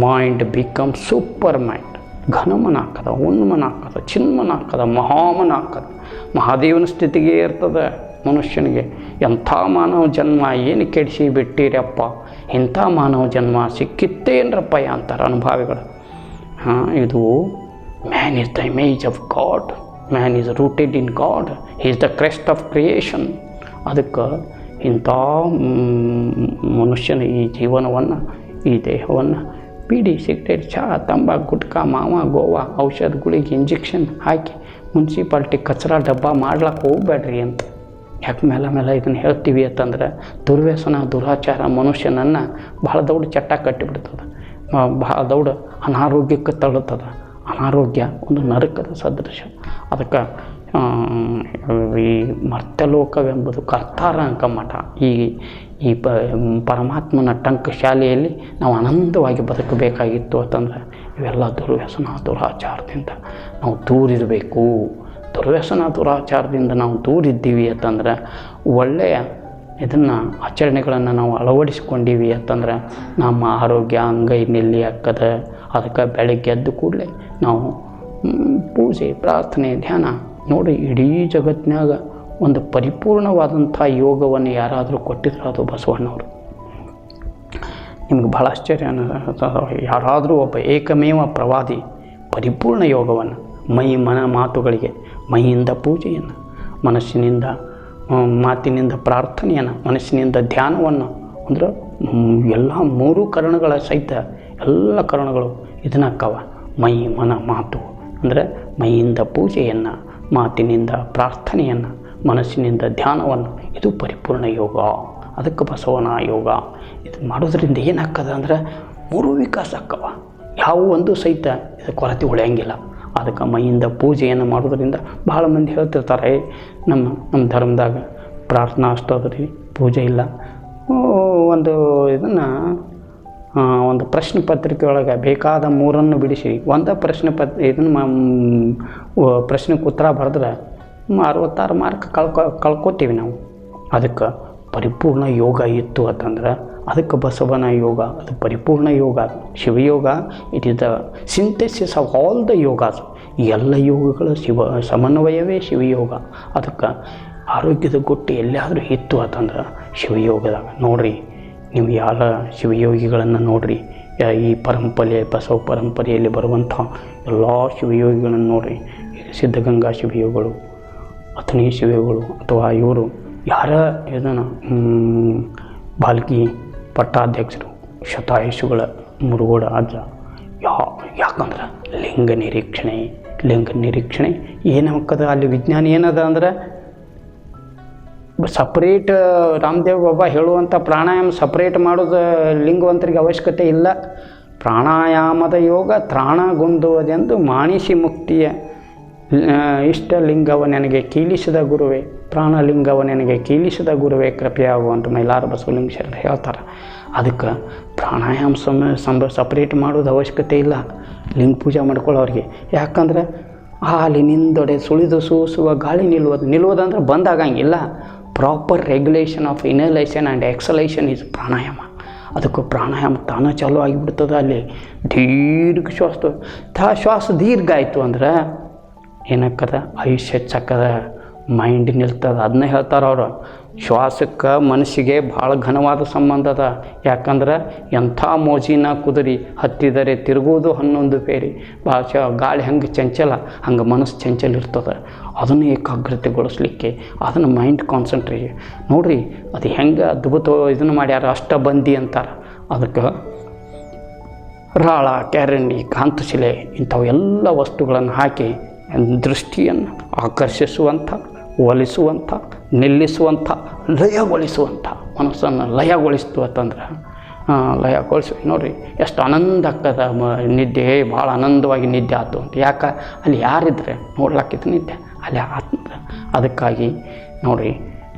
Mind become super mind ಘನಮನ ಹಾಕದ ಉನ್ಮನ ಹಾಕದ ಚಿನ್ಮನ ಹಾಕದ ಮಹಾಮನ ಹಾಕದ ಮಹಾದೇವನ ಸ್ಥಿತಿಗೆ ಇರ್ತದೆ ಮನುಷ್ಯನಿಗೆ. ಎಂಥ ಮಾನವ ಜನ್ಮ, ಏನು ಕೆಡಿಸಿ ಬಿಟ್ಟಿರಪ್ಪ ಇಂಥ ಮಾನವ ಜನ್ಮ? ಸಿಕ್ಕಿತ್ತೇನ್ರಪ್ಪ ಅಂತಾರೆ ಅನುಭಾವಿಗಳು. ಹಾಂ, ಇದು man is the image of God man is rooted in God is the crest of creation ಅದಕ್ಕೆ ಇಂಥ ಮನುಷ್ಯನ ಈ ಜೀವನವನ್ನು, ಈ ದೇಹವನ್ನು ಬೀಡಿ ಸಿಗರೇಟ್ ಚಹಾ, ತಂಬಾಕು, ಗುಟ್ಕಾ, ಮಾವ, ಗೋವಾ, ಔಷಧ, ಗುಳಿಗೆ ಇಂಜೆಕ್ಷನ್ ಹಾಕಿ ಮುನ್ಸಿಪಾಲ್ಟಿ ಕಚರ ಡಬ್ಬ ಮಾಡ್ಲಕ್ಕೆ ಹೋಗ್ಬೇಡ್ರಿ ಅಂತ. ಯಾಕೆ ಮೇಲೆ ಮೇಲೆ ಇದನ್ನು ಹೇಳ್ತೀವಿ ಅಂತಂದ್ರೆ ದುರ್ವ್ಯಸನ, ದುರಾಚಾರ ಮನುಷ್ಯನನ್ನು ಭಾಳ ದೌಡ್ ಚಟ್ಟ ಕಟ್ಟಿಬಿಡ್ತದೆ. ಭಾಳ ದೌಡ ಅನಾರೋಗ್ಯಕ್ಕೆ ತಳ್ಳುತ್ತದೆ ಅನಾರೋಗ್ಯ ಒಂದು ನರಕದ ಸದೃಶ. ಅದಕ್ಕೆ ಈ ಮರ್ತ್ಯಲೋಕವೆಂಬುದು ಕರ್ತಾರ ಅಂಕಮಠ ಈ ಈ ಪ ಪರಮಾತ್ಮನ ಟಂಕ ಶಾಲೆಯಲ್ಲಿ ನಾವು ಆನಂದವಾಗಿ ಬದುಕಬೇಕಾಗಿತ್ತು ಅಂತಂದರೆ ಇವೆಲ್ಲ ದುರ್ವ್ಯಸನ ದುರಾಚಾರದಿಂದ ನಾವು ದೂರಿರಬೇಕು. ದುರ್ವ್ಯಸನ ದುರಾಚಾರದಿಂದ ನಾವು ದೂರಿದ್ದೀವಿ ಅಂತಂದ್ರೆ ಒಳ್ಳೆಯ ಇದನ್ನು ಆಚರಣೆಗಳನ್ನು ನಾವು ಅಳವಡಿಸ್ಕೊಂಡೀವಿ ಅಂತಂದ್ರೆ ನಮ್ಮ ಆರೋಗ್ಯ ಅಂಗೈ ನೆಲ್ಲಿ ಹಾಕದ ಅದಕ್ಕೆ ಬೆಳಗ್ಗೆ ಎದ್ದು ಕೂಡಲೇ ನಾವು ಪೂಜೆ, ಪ್ರಾರ್ಥನೆ, ಧ್ಯಾನ ನೋಡಿ ಇಡೀ ಜಗತ್ತಿನಾಗ ಒಂದು ಪರಿಪೂರ್ಣವಾದಂಥ ಯೋಗವನ್ನು ಯಾರಾದರೂ ಕೊಟ್ಟಿದ್ರು ಅದು ಬಸವಣ್ಣವರು ನಿಮ್ಗೆ ಭಾಳ ಆಶ್ಚರ್ಯ. ಯಾರಾದರೂ ಒಬ್ಬ ಏಕಮೇವ ಪ್ರವಾದಿ, ಪರಿಪೂರ್ಣ ಯೋಗವನ್ನು, ಮೈ ಮನ ಮಾತುಗಳಿಗೆ, ಮೈಯಿಂದ ಪೂಜೆಯನ್ನು, ಮನಸ್ಸಿನಿಂದ ಮಾತಿನಿಂದ ಪ್ರಾರ್ಥನೆಯನ್ನು, ಮನಸ್ಸಿನಿಂದ ಧ್ಯಾನವನ್ನು, ಅಂದ್ರೆ ಎಲ್ಲ ಮೂರು ಕರಣಗಳ ಸಹಿತ ಎಲ್ಲ ಕರಣಗಳು ಇದನ್ನಕ್ಕವ ಮೈ ಮನ ಮಾತು, ಅಂದರೆ ಮೈಯಿಂದ ಪೂಜೆಯನ್ನು, ಮಾತಿನಿಂದ ಪ್ರಾರ್ಥನೆಯನ್ನು ಮನಸ್ಸಿನಿಂದ ಧ್ಯಾನವನ್ನು ಇದು ಪರಿಪೂರ್ಣ ಯೋಗ. ಅದಕ್ಕೆ ಬಸವನ ಯೋಗ. ಇದು ಮಾಡೋದ್ರಿಂದ ಏನಾಗ್ತದೆ ಅಂದ್ರೆ ಮೂರು ವಿಕಾಸ ಆಕ್ಕವ ಯಾವ ಒಂದು ಸಹಿತ ಇದು ಕೊರತೆ ಉಳಿಯಂಗಿಲ್ಲ. ಅದಕ್ಕೆ ಮೈಯಿಂದ ಪೂಜೆಯನ್ನು ಮಾಡೋದ್ರಿಂದ ಭಾಳ ಮಂದಿ ಹೇಳ್ತಿರ್ತಾರೆ "ಏ, ನಮ್ಮ ನಮ್ಮ ಧರ್ಮದಾಗ ಪ್ರಾರ್ಥನಾ ಅಷ್ಟು ಅದ ರೀ ಪೂಜೆ ಇಲ್ಲ. ಒಂದು ಇದನ್ನು ಒಂದು ಪ್ರಶ್ನೆ ಪತ್ರಿಕೆ ಒಳಗೆ ಬೇಕಾದ ಮೂರನ್ನು ಬಿಡಿಸಿ. ಒಂದು ಪ್ರಶ್ನೆ ಪತ್ ಇದನ್ನು ಪ್ರಶ್ನೆಗೆ ಉತ್ತರ ಬರೆದ್ರೆ ಅರವತ್ತಾರು ಮಾರ್ಕ್ ಕಳ್ಕೊ, ಕಳ್ಕೊತೀವಿ ನಾವು. ಅದಕ್ಕೆ ಪರಿಪೂರ್ಣ ಯೋಗ ಇತ್ತು ಅಂತಂದ್ರೆ ಅದಕ್ಕೆ ಬಸವನ ಯೋಗ, ಅದು ಪರಿಪೂರ್ಣ ಯೋಗ, ಶಿವಯೋಗ it is the synthesis of all the yogas ಎಲ್ಲ ಯೋಗಗಳು ಶಿವ, ಸಮನ್ವಯವೇ ಶಿವಯೋಗ. ಅದಕ್ಕೆ ಆರೋಗ್ಯದ ಗುಟ್ಟು ಎಲ್ಲಾದರೂ ಇತ್ತು ಅಂತಂದ್ರೆ ಶಿವಯೋಗದಾಗ ನೋಡ್ರಿ, ನೀವು ಯಾರ ಶಿವಯೋಗಿಗಳನ್ನು ನೋಡ್ರಿ ಈ ಪರಂಪರೆ, ಬಸವ ಪರಂಪರೆಯಲ್ಲಿ ಬರುವಂಥ ಎಲ್ಲ ಶಿವಯೋಗಿಗಳನ್ನು ನೋಡ್ರಿ, ಸಿದ್ಧಗಂಗಾ ಶಿವಯೋಗಿಗಳು. ಅಥಣಿ ಶಿವೆಗಳು ಅಥವಾ ಇವರು ಯಾರ ಇದನ್ನು ಬಾಲ್ಕಿ ಪಟ್ಟಾಧ್ಯಕ್ಷರು, ಶತಾಯುಷುಗಳ ಮುರುಗೋಡ ಅಜ್ಜ ಯಾ, ಯಾಕಂದ್ರೆ ಲಿಂಗ ನಿರೀಕ್ಷಣೆ ಲಿಂಗ ನಿರೀಕ್ಷಣೆ ಏನಕ್ಕದ ಅಲ್ಲಿ ವಿಜ್ಞಾನ ಏನದ ಅಂದ್ರೆ ಸಪ್ರೇಟ್ ರಾಮದೇವ್ ಬಾಬಾ ಹೇಳುವಂಥ ಪ್ರಾಣಾಯಾಮ ಸಪ್ರೇಟ್ ಮಾಡೋದು ಲಿಂಗವಂತರಿಗೆ ಅವಶ್ಯಕತೆ ಇಲ್ಲ. ಪ್ರಾಣಾಯಾಮದ ಯೋಗ ತ್ರಾಣಗೊಂದುವುದೆಂದು ಮಾಣಿಸಿ ಮುಕ್ತಿಯ ಇಷ್ಟ ಲಿಂಗವ ನನಗೆ ಕೀಲಿಸಿದ ಗುರುವೇ, ಪ್ರಾಣಲಿಂಗವ ನನಗೆ ಕೀಲಿಸಿದ ಗುರುವೇ ಕೃಪೆಯಾಗು ಅಂತ ಮೈಲಾರ ಬಸವಲಿಂಗ ಶರಣರು ಹೇಳ್ತಾರೆ. ಅದಕ್ಕೆ ಪ್ರಾಣಾಯಾಮ ಸಮ, ಸಂಬ ಸಪ್ರೇಟ್ ಮಾಡೋದು ಅವಶ್ಯಕತೆ ಇಲ್ಲ. ಲಿಂಗ ಪೂಜೆ ಮಾಡ್ಕೊಳ್ಳೋರಿಗೆ ಯಾಕಂದ್ರೆ ಹಾಲಿನಿಂದೊಡೆ ಸುಳಿದು ಸೂಸುವ ಗಾಳಿ ನಿಲ್ಲುವುದು ನಿಲ್ಲುವುದಂದ್ರೆ ಬಂದಾಗಂಗಿಲ್ಲ. Proper regulation of inhalation and exhalation is pranayama. ಅದಕ್ಕೆ ಪ್ರಾಣಾಯಾಮ ತಾನೇ ಚಾಲೂ ಆಗಿಬಿಡ್ತದೆ ಅಲ್ಲಿ. ದೀರ್ಘ ಶ್ವಾಸ, ತಾ, ಶ್ವಾಸ ದೀರ್ಘ ಆಯಿತು ಅಂದ್ರೆ ಏನಕ್ಕದ? ಆಯುಷ್ಯ ಚಕ್ಕದ ಮೈಂಡ್ ನಿಲ್ತದ. ಅದನ್ನ ಹೇಳ್ತಾರೆ ಅವರು. ಶ್ವಾಸಕ್ಕೆ ಮನಸ್ಸಿಗೆ ಭಾಳ ಘನವಾದ ಸಂಬಂಧ ಅದ. ಯಾಕಂದ್ರೆ ಎಂಥ ಮೋಜಿನ ಕುದುರಿ ಹತ್ತಿದರೆ ತಿರುಗುವುದು ಹನ್ನೊಂದು ಪೇರಿ. ಭಾಷೆ ಗಾಳಿ ಹಂಗೆ ಚಂಚಲ, ಹಂಗೆ ಮನಸ್ಸು ಚಂಚಲ ಇರ್ತದೆ. ಅದನ್ನು ಏಕಾಗ್ರತೆಗೊಳಿಸ್ಲಿಕ್ಕೆ ಅದನ್ನು ಮೈಂಡ್ ಕಾನ್ಸಂಟ್ರೇಷನ್ ನೋಡಿರಿ, ಅದು ಹೆಂಗೆ ಅದ್ಭುತ ಇದನ್ನು ಮಾಡ್ಯಾರ. ಅಷ್ಟ ಬಂದಿ ಅಂತಾರೆ. ಅದಕ್ಕೆ ರಾಳ ಕ್ಯಾರಣಿ ಕಾಂತಶಿಲೆ ಇಂಥವೆಲ್ಲ ವಸ್ತುಗಳನ್ನು ಹಾಕಿ ದೃಷ್ಟಿಯನ್ನು ಆಕರ್ಷಿಸುವಂಥ, ಒಲಿಸುವಂಥ, ನಿಲ್ಲಿಸುವಂಥ, ಲಯಗೊಳಿಸುವಂಥ ಮನಸ್ಸನ್ನು ಲಯಗೊಳಿಸ್ತು ಅಂತಂದ್ರೆ ಲಯಗೊಳಿಸಿ. ನೋಡಿರಿ, ಎಷ್ಟು ಆನಂದ ಮ, ನಿದ್ದೆ, ಭಾಳ ಆನಂದವಾಗಿ ನಿದ್ದೆ ಆಯ್ತು ಅಂತ. ಯಾಕೆ? ಅಲ್ಲಿ ಯಾರಿದ್ರೆ ನೋಡ್ಲಾಕಿತ್ತು ನಿದ್ದೆ, ಅಲ್ಲಿ ಆತ್ಮ ಅದಕ್ಕಾಗಿ ನೋಡಿರಿ,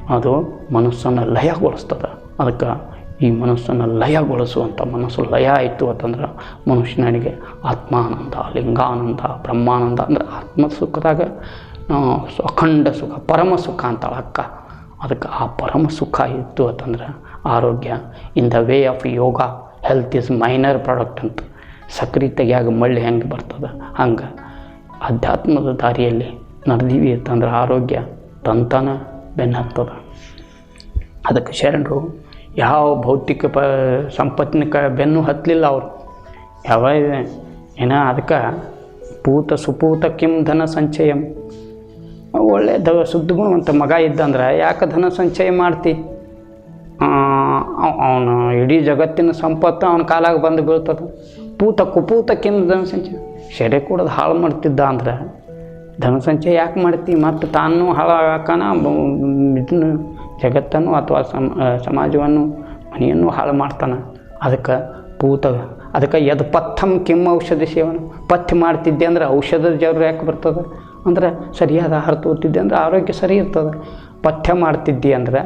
ಅದು ಮನಸ್ಸನ್ನು ಲಯಗೊಳಿಸ್ತದೆ. ಅದಕ್ಕೆ ಈ ಮನಸ್ಸನ್ನು ಲಯಗೊಳಿಸುವಂಥ ಮನಸ್ಸು ಲಯ ಆಯಿತು ಅಂತಂದ್ರೆ ಮನುಷ್ಯನಿಗೆ ಆತ್ಮಾನಂದ, ಲಿಂಗಾನಂದ, ಬ್ರಹ್ಮಾನಂದ ಅಂದರೆ ಆತ್ಮ ಸುಖದಾಗ ಅಖಂಡ ಸುಖ, ಪರಮ ಸುಖ ಅಂತಾಳೆ ಅಕ್ಕ ಅದಕ್ಕೆ ಆ ಪರಮ ಸುಖ ಇತ್ತು ಅಂತಂದ್ರೆ ಆರೋಗ್ಯ. In the way of yoga health is minor product ಅಂತ. ಸಕ್ರಿ ತೆಗಿಯಾಗ ಮಳ್ಳಿ ಹೆಂಗೆ ಬರ್ತದೆ? ಹಂಗೆ. ಅಧ್ಯಾತ್ಮದ ದಾರಿಯಲ್ಲಿ ನಡೆದೀವಿ ಅಂತಂದ್ರೆ ಆರೋಗ್ಯ ತಂತಾನ ಬೆನ್ನತ್ತದ. ಅದಕ್ಕೆ ಶರಣರು ಯಾವ ಭೌತಿಕ ಪ ಸಂಪತ್ತಿನ ಬೆನ್ನು ಹತ್ತಲಿಲ್ಲ ಅವರು. ಯಾವ ಏನ ಅದಕ್ಕೆ ಪೂತ ಸುಪೂತ ಕಿಂ ಧನ ಸಂಚಯಂ. ಒಳ್ಳೆ ದ ಸುದ್ಗುಣವಂತ ಮಗ ಇದ್ದಂದ್ರೆ ಯಾಕೆ ಧನ ಸಂಚಯ ಮಾಡ್ತಿ? ಅವನು ಇಡೀ ಜಗತ್ತಿನ ಸಂಪತ್ತು ಅವನ ಕಾಲಾಗ ಬಂದು ಬೀಳ್ತದೆ. ಪೂತ ಕುಪೂತ ಕಿಂ ಧನ ಸಂಚಯ. ಶೆರೆ ಕೂಡೋದು ಹಾಳು ಮಾಡ್ತಿದ್ದ ಅಂದ್ರೆ ಧನ ಸಂಚಯ ಯಾಕೆ ಮಾಡ್ತಿ? ಮತ್ತು ತಾನು ಹಾಳಾಕನ ಇದನ್ನು ಜಗತ್ತನ್ನು ಅಥವಾ ಸಮ ಸಮಾಜವನ್ನು, ಮನೆಯನ್ನು ಹಾಳು ಮಾಡ್ತಾನೆ. ಅದಕ್ಕೆ ಪೂತ, ಅದಕ್ಕೆ ಎದ್ ಪಥ್ಯಂ ಕೆಮ್ಮ ಔಷಧಿ ಸೇವನ. ಪಥ್ಯ ಮಾಡ್ತಿದ್ದೆ ಅಂದ್ರೆ ಔಷಧದ ಜರು ಯಾಕೆ ಬರ್ತದೆ? ಅಂದ್ರೆ ಸರಿಯಾದ ಆಹಾರ ತೋರ್ತಿದ್ದೆ ಅಂದ್ರೆ ಆರೋಗ್ಯ ಸರಿ ಇರ್ತದೆ. ಪಥ್ಯ ಮಾಡ್ತಿದ್ದಿ ಅಂದ್ರೆ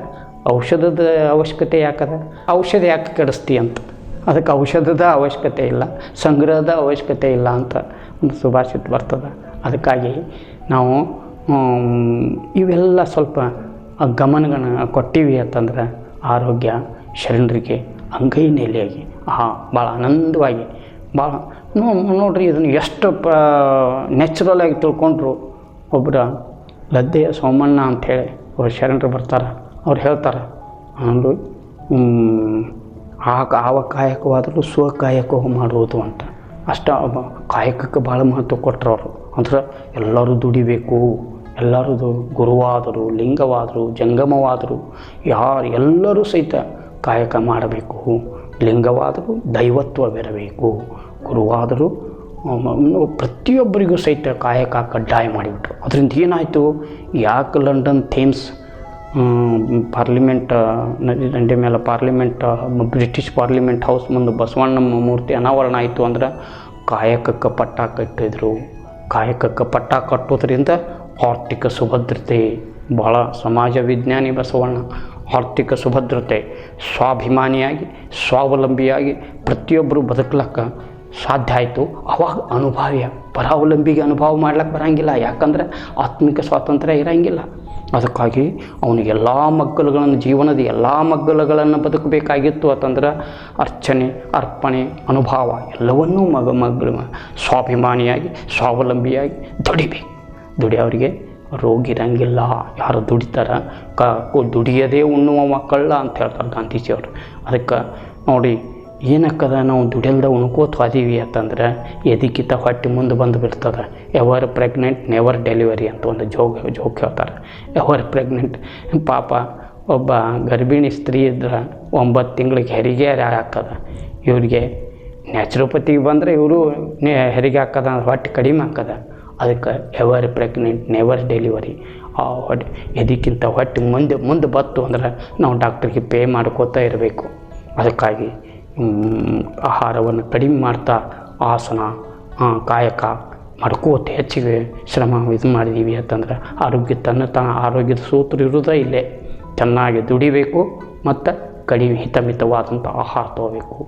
ಔಷಧದ ಅವಶ್ಯಕತೆ ಯಾಕದ? ಔಷಧ ಯಾಕೆ ಕೆಡಿಸ್ತಿ ಅಂತ. ಅದಕ್ಕೆ ಔಷಧದ ಅವಶ್ಯಕತೆ ಇಲ್ಲ, ಸಂಗ್ರಹದ ಅವಶ್ಯಕತೆ ಇಲ್ಲ ಅಂತ ಒಂದು ಸುಭಾಷಿತ ಬರ್ತದೆ. ಅದಕ್ಕಾಗಿ ನಾವು ಇವೆಲ್ಲ ಸ್ವಲ್ಪ ಗಮನಗಣ ಕೊಟ್ಟಿವಿ ಅಂತಂದ್ರೆ ಆರೋಗ್ಯ ಶರಣರಿಗೆ ಅಂಗೈ ನೆಲೆಯಾಗಿ ಆ ಭಾಳ ಆನಂದವಾಗಿ, ಭಾಳ ನೋ, ನೋಡ್ರಿ ಇದನ್ನು ಎಷ್ಟು ಪ ನ್ಯಾಚುರಲಾಗಿ ತಿಳ್ಕೊಂಡ್ರು ಒಬ್ಬರ ಲದ್ದೆಯ ಸೋಮಣ್ಣ ಅಂಥೇಳಿ ಅವ್ರು ಶರಣರು ಬರ್ತಾರೆ, ಅವ್ರು ಹೇಳ್ತಾರೆ ಅಂದು ಆ ಆವ ಕಾಯಕವಾದರೂ ಸ್ವಕಾಯಕ ಮಾಡುವುದು ಅಂತ. ಅಷ್ಟ ಕಾಯಕಕ್ಕೆ ಭಾಳ ಮಹತ್ವ ಕೊಟ್ಟರು ಅವರು ಅಂದ್ರೆ ಎಲ್ಲರೂ ದುಡಿಬೇಕು. ಎಲ್ಲರೂ ದು- ಗುರುವಾದರು, ಲಿಂಗವಾದರು, ಜಂಗಮವಾದರು ಯಾರು ಎಲ್ಲರೂ ಸಹಿತ ಕಾಯಕ ಮಾಡಬೇಕು. ಲಿಂಗವಾದರೂ ದೈವತ್ವವಿರಬೇಕು. ಗುರುವಾದರೂ ಪ್ರತಿಯೊಬ್ಬರಿಗೂ ಸಹಿತ ಕಾಯಕ ಕಡ್ಡಾಯ ಮಾಡಿಬಿಟ್ರು. ಅದರಿಂದ ಏನಾಯಿತು? ಯಾಕೆ ಲಂಡನ್ ಥೇಮ್ಸ್ ಪಾರ್ಲಿಮೆಂಟ್ ನದಿ ಮೇಲೆ ಪಾರ್ಲಿಮೆಂಟ್, ಬ್ರಿಟಿಷ್ ಪಾರ್ಲಿಮೆಂಟ್ ಹೌಸ್ ಮುಂದೆ ಬಸವಣ್ಣ ಮೂರ್ತಿ ಅನಾವರಣ ಆಯಿತು ಅಂದ್ರೆ ಕಾಯಕಕ್ಕೆ ಪಟ್ಟ ಕಟ್ಟಿದ್ರು ಕಾಯಕಕ್ಕೆ ಪಟ್ಟ ಕಟ್ಟೋದ್ರಿಂದ ಆರ್ಥಿಕ ಸುಭದ್ರತೆ ಭಾಳ ಸಮಾಜ ವಿಜ್ಞಾನಿ ಬಸವಣ್ಣ, ಆರ್ಥಿಕ ಸುಭದ್ರತೆ, ಸ್ವಾಭಿಮಾನಿಯಾಗಿ, ಸ್ವಾವಲಂಬಿಯಾಗಿ ಪ್ರತಿಯೊಬ್ಬರು ಬದುಕ್ಲಕ್ಕ ಸಾಧ್ಯ ಆಯಿತು. ಅವಾಗ ಅನುಭವ್ಯ, ಪರಾವಲಂಬಿಗೆ ಅನುಭವ ಮಾಡ್ಲಿಕ್ಕೆ ಬರೋಂಗಿಲ್ಲ. ಯಾಕಂದ್ರೆ ಆತ್ಮಿಕ ಸ್ವಾತಂತ್ರ್ಯ ಇರಂಗಿಲ್ಲ. ಅದಕ್ಕಾಗಿ ಅವನಿಗೆ ಎಲ್ಲ ಮಗ್ಗಲುಗಳನ್ನು, ಜೀವನದ ಎಲ್ಲ ಮಗ್ಗಲುಗಳನ್ನು ಬದುಕಬೇಕಾಗಿತ್ತು ಅಂತಂದ್ರೆ ಅರ್ಚನೆ, ಅರ್ಪಣೆ, ಅನುಭವ ಎಲ್ಲವನ್ನೂ ಮಗ ಮಗ್ಗಲು ಸ್ವಾಭಿಮಾನಿಯಾಗಿ, ಸ್ವಾವಲಂಬಿಯಾಗಿ ದುಡಿಬೇಕು. ದುಡಿಯೋರಿಗೆ ರೋಗ ಇರಂಗಿಲ್ಲ. ಯಾರು ದುಡಿತಾರೆ? ಕ ದುಡಿಯದೇ ಉಣ್ಣುವ ಮಕ್ಕಳ ಅಂತ ಹೇಳ್ತಾರೆ ಗಾಂಧೀಜಿಯವರು. ಅದಕ್ಕೆ ನೋಡಿ, ಏನಕ್ಕದ ನಾವು ದುಡಿಯಲ್ದ ಉಣ್ಕೋತ ಹೋದೀವಿ ಅಂತಂದ್ರೆ ಎದಕ್ಕಿಂತ ಹೊಟ್ಟೆ ಮುಂದೆ ಬಂದು ಬಿಡ್ತದೆ. ಎವರ್ ಪ್ರೆಗ್ನೆಂಟ್ ನೆವರ್ ಡೆಲಿವರಿ ಅಂತ ಒಂದು ಜೋಗ, ಜೋಕ್ ಹೇಳ್ತಾರೆ. ಎವರ್ ಪ್ರೆಗ್ನೆಂಟ್ ಪಾಪ ಒಬ್ಬ ಗರ್ಭಿಣಿ ಸ್ತ್ರೀ ಇದ್ರೆ ಒಂಬತ್ತು ತಿಂಗಳಿಗೆ ಹೆರಿಗೆ ಹಾಕದ ಇವ್ರಿಗೆ ನ್ಯಾಚುರೋಪತಿಗೆ ಬಂದರೆ ಇವರು ಹೆರಿಗೆ ಹಾಕದ ಹೊಟ್ಟೆ ಕಡಿಮೆ ಹಾಕದ ಅದಕ್ಕೆ ಎವರ್ ಪ್ರೆಗ್ನೆಂಟ್ ನೆವರ್ ಡೆಲಿವರಿ ಆ ಹೊಟ್ಟೆ ಮುಂದೆ ಮುಂದೆ ಬತ್ತು ಅಂದ್ರೆ ನಾವು ಡಾಕ್ಟ್ರಿಗೆ ಪೇ ಮಾಡ್ಕೋತಾ ಇರಬೇಕು. ಅದಕ್ಕಾಗಿ ಆಹಾರವನ್ನು ಕಡಿಮೆ ಮಾಡ್ತಾ ಆಸನ ಕಾಯಕ ಮಾಡ್ಕೋತ ಹೆಚ್ಚಿಗೆ ಶ್ರಮ ಇದು ಮಾಡಿದ್ದೀವಿ ಅಂತಂದ್ರೆ ಆರೋಗ್ಯ ತನ್ನ ತನ್ನ ಆರೋಗ್ಯದ ಸೂತ್ರ ಇರೋದೇ ಇಲ್ಲೇ. ಚೆನ್ನಾಗಿ ದುಡಿಬೇಕು ಮತ್ತು ಕಡಿಮೆ ಹಿತಮಿತವಾದಂಥ ಆಹಾರ ತಗೋಬೇಕು.